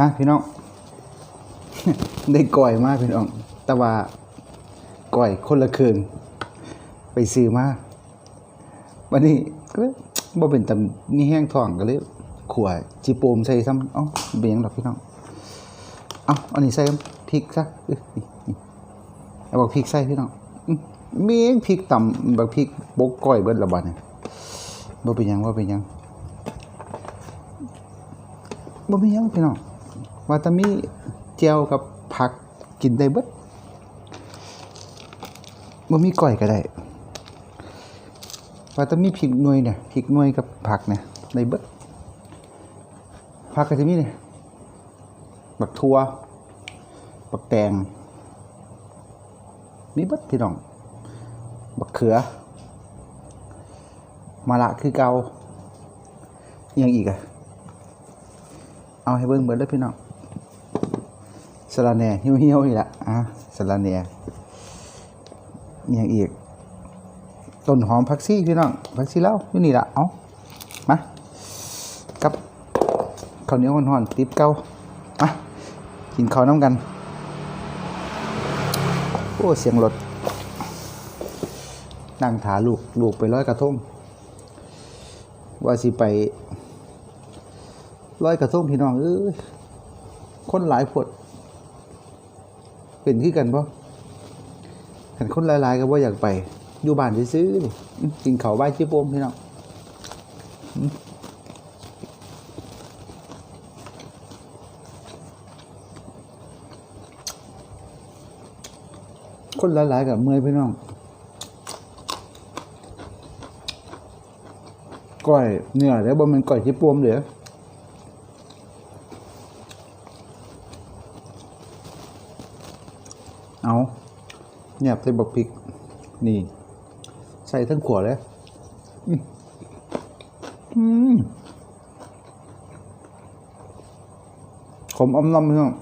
นะพี่น้อง ได้ก่อยมากพี่น้อง แต่ว่าก่อยคนละเครื่องไปซื้อมาวันนี้ก็เลยบ่เป็นตำมีแห้งท้องก็เลยขัวจีโปมใส่ซ้ำเอ้าเบียงดอกพี่น้อง เอาอันนี้ใส่พริกซะเออาบอกพริกใส่พี่น้องอื้อมีเองพริกต่ำบักพริกบกก้อยเบิดละบาดเนี่ยบ่เป็นยังบ่เป็นยังบ่เป็นยังพี่น้อง ว่าแตมีแจ่วกับผักกินได้เบิดบ่มีก้อยก็ได้ว่าแตมีพริกหน่วยเนี่ยพริกหน่วยกับผักเนี่ยได้เบิดผักก็จะมีเนี่ยบักทัวบักแตงมีเบัดพี่น้องบักเขือ มาละคือเกาอหยังอีกอะเอาให้เบิ่งเบิดเลยพี่น้อง สะระแหน่เหี่ยวๆอีกละอะสะระแหน่อหยังอีกต้นหอมผักซี่พี่น้องผักซี่เล่าอยู่นี่ละเอามากับข้าวเหนียวห่อนๆติบเกามากินข้าวน้ำกัน โอ้เสียงรถนั่งถาลูกลูกไปร้อยกระทงว่าสิไปร้อยกระทงพี่น้องเอ้ยคนหลายผด เป็นที่กันปะเห็นคนหลายๆก็ว่าอยากไป อยู่บ้านซื้อๆนี่อื้อกินเขาใบายชิโปมพี่น้องคนหลายๆกับเมื่อยพี่น้องก้อยเนื้อแล้วบ่มันก้อยที่ปวมเดี๋ยวเอา เงียบใส่บักพริก นี่ ใส่ทั้งขวดเลยอืมอืมขมอมน้ำพี่น้อง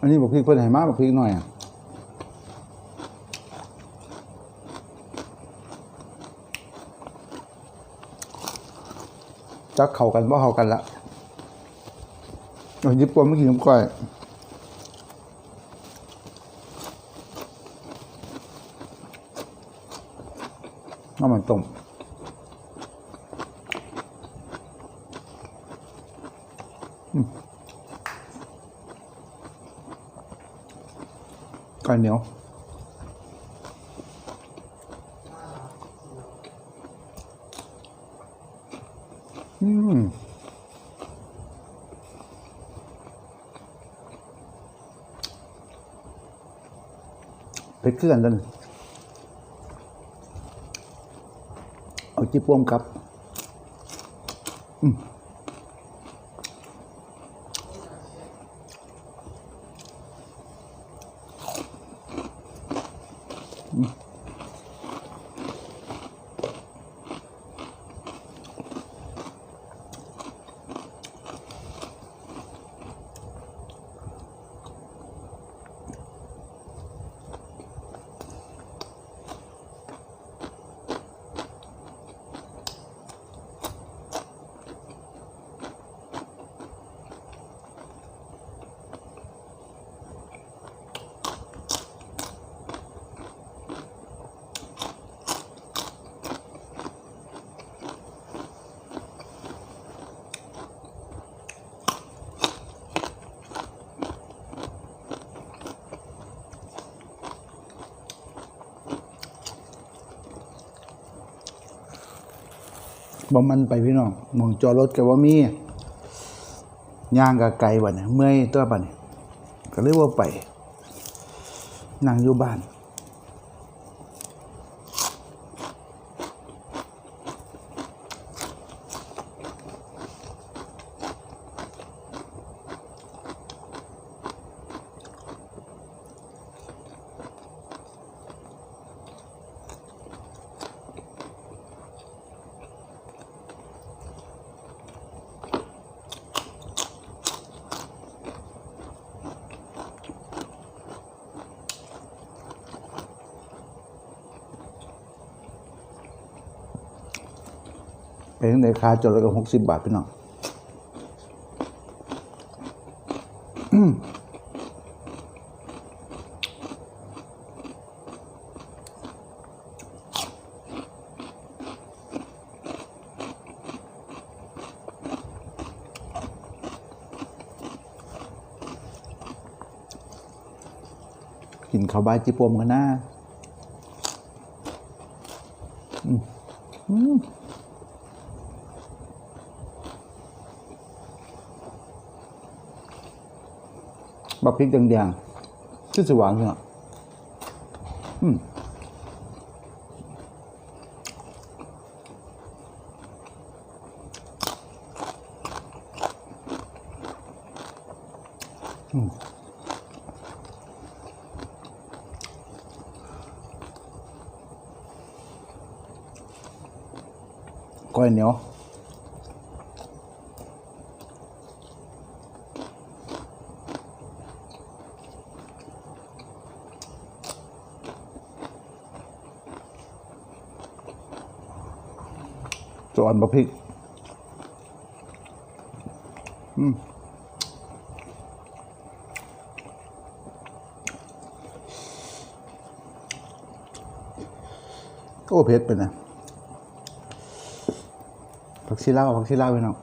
อันนี้บอกพริกเพิ่นให้มาบอกพริกหน่อยอะ จักเข้ากันบ่าเข้ากันละยิบกวนไม่กินน้ำก้อยน้ำมันต้มไก่เหนียว อืมไปเคลื่อนกันเอาจิ้ปวงครับ อืม บ่มันไปพี่น้องมองจอรถกับว่ามีย่างกับไกลบ่เนี่ยเมื่อยตัวบ่เนี่ยก็เลยว่าไปนั่งอยู่บ้าน เป็นในคาจดล้วก็หกสิบบาทพี่น้องกินข้าวบายจิปมกันนะอืม บักพริกแดงๆชื่อสว่างเนี่ยอืมอืมก้อยเหนียว จ อนบะพริก อืมโอ้เผ็ดไปนะผักชีลาวผักชีลาวไปเนาะ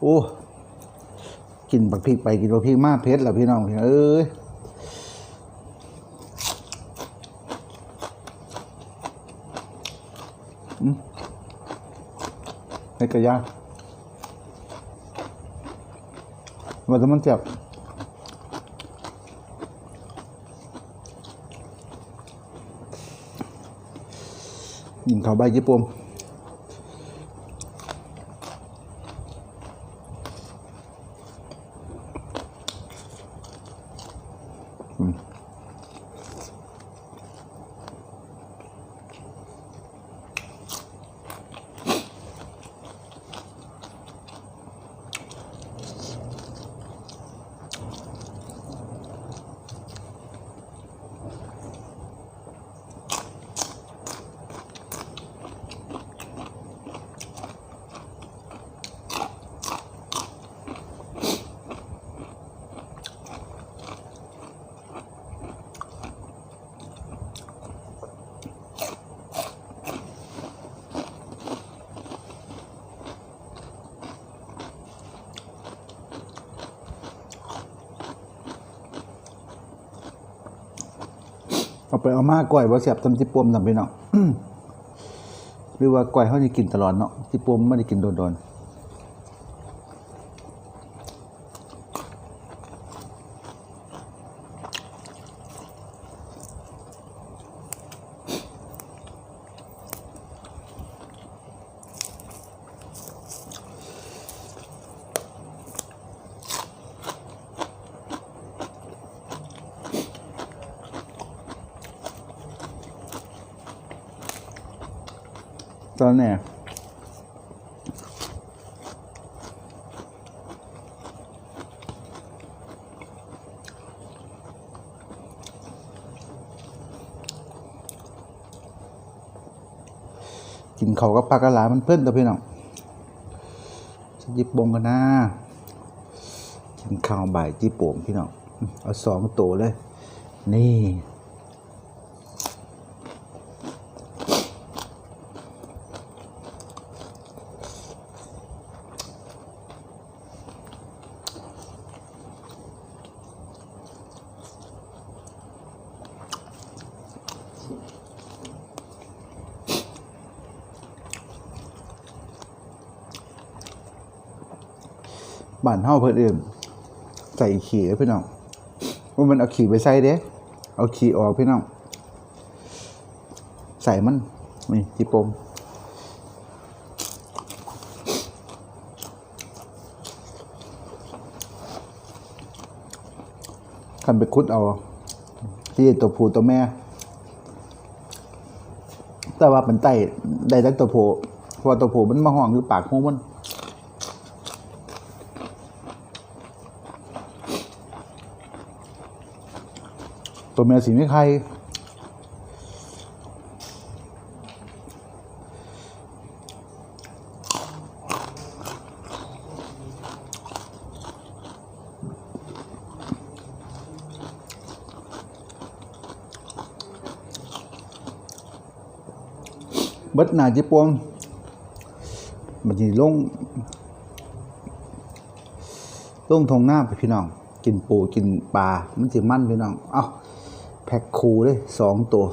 โอ้กินบักพริกไปกินบักพริกมากเผ็ดแล้วพี่น้องเอ้ยอืมให้กระยาว่าแต่มันเจ็บยิงเขาใบญี่ปุ่น ไปเอามาก้อยว่าเสียบทำจิปมนำไปเนาะหรือว่าก้อยเขาจะกินตลอดเนาะจิปมไม่ได้กินโดนๆ ตอนเนี้ยกินเขากับปลากระหลามันเพิ่อนตัวพี่น้องจะยิบบงกันนะกินข้าวบ่ายจีโป่งพี่น้อง เอาสองตัวเลย นี่ บ้านเฮาเพิ่นเอิ่มใส่ขี่เด้อพี่น้องว่ามันเอาขี่ไปใส่เด้เอาขี่ออกพี่น้องใส่มันนี่ที่ปมคันไปคุดเอาที่ตัวผู้ตัวแม่ แต่ว่าเป็นไตได้ทั้งตัวผู้เพราะตัวผู้มันมาห้องอยู่ปากหูมัน ตัวแม่สีไม่ใครเบิดหนาจิปวงมันจะลงลงทงหน้าไปพี่น้อง กินปูกินปลา มันสิมันพี่น้อง เอ้า แพ็คคูเลยสองตัว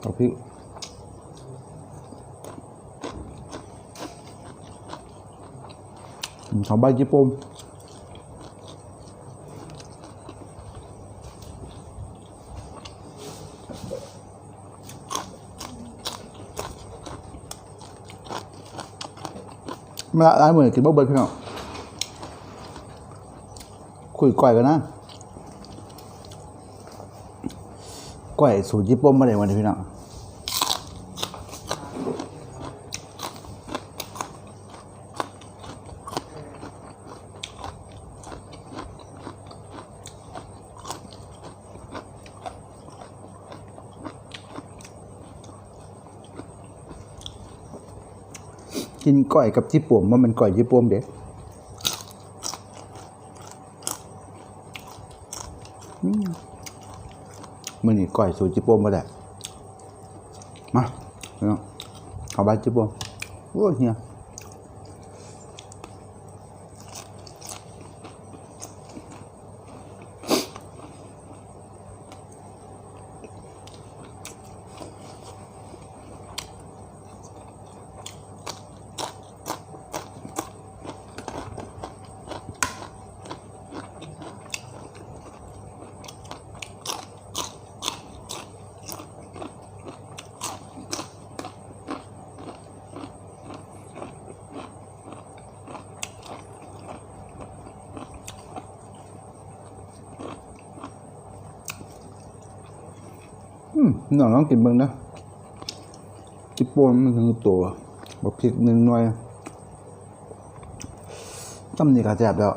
เอาพี่เขาใบญี่ปุ่น มาละร้าเหมือนกินบ่เบิร์ดพี่น้องคุยก่อยกันนะก่อยสูตรญี่ปุ่นมาเลยวันนี้พี่น้อง กินก้อยกับที่ป่วมว่ามันก้อยที่ป่วมเด็กมันนี่ก้อยสูตรจิปวมมาแหละมาเอาเอาใบจิปวมโอ้เฮีย น้องลองกินเบิ่งนะจิปโปนมันคือตัวบักพริกหนึ่งหน่วยตำนี่ก็แจบแล้ว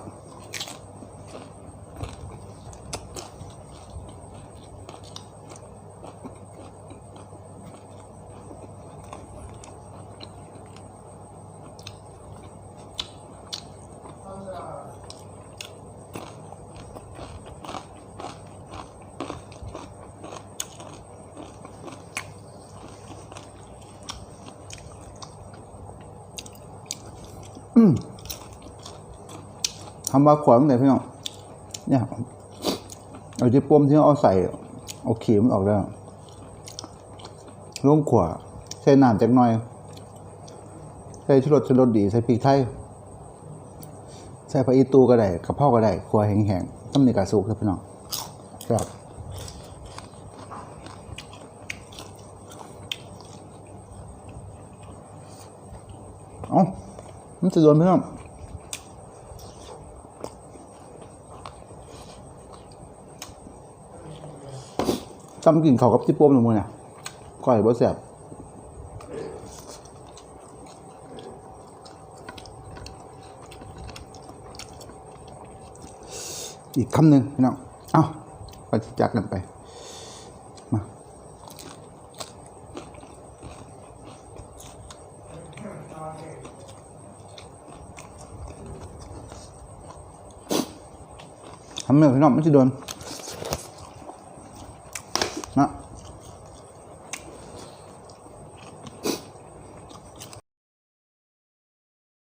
ทำมาขวางเลยพี่น้องเนี่ยเอาจีปมที่เอาใส่เอาขีมออกแล้วลงขวาใส่น้ำจากหน่อยใส่ชูรสชูรสดีใส่พริกไทยใส่ผักอีตูก็ได้กระเพราก็ได้ขวแห้งๆต้องมีกระสุกครับพี่น้องครับเอ้า มันจะโดนพี่น้องจำกลิ่นเขากับจิปโป้มลงมือเนี่ยก่อยบ่แสบอีกคำหนึ่งพี่น้อง เอ้าไปจักกันไป ทำเนื้อพี่น้องไม่ใช่โดน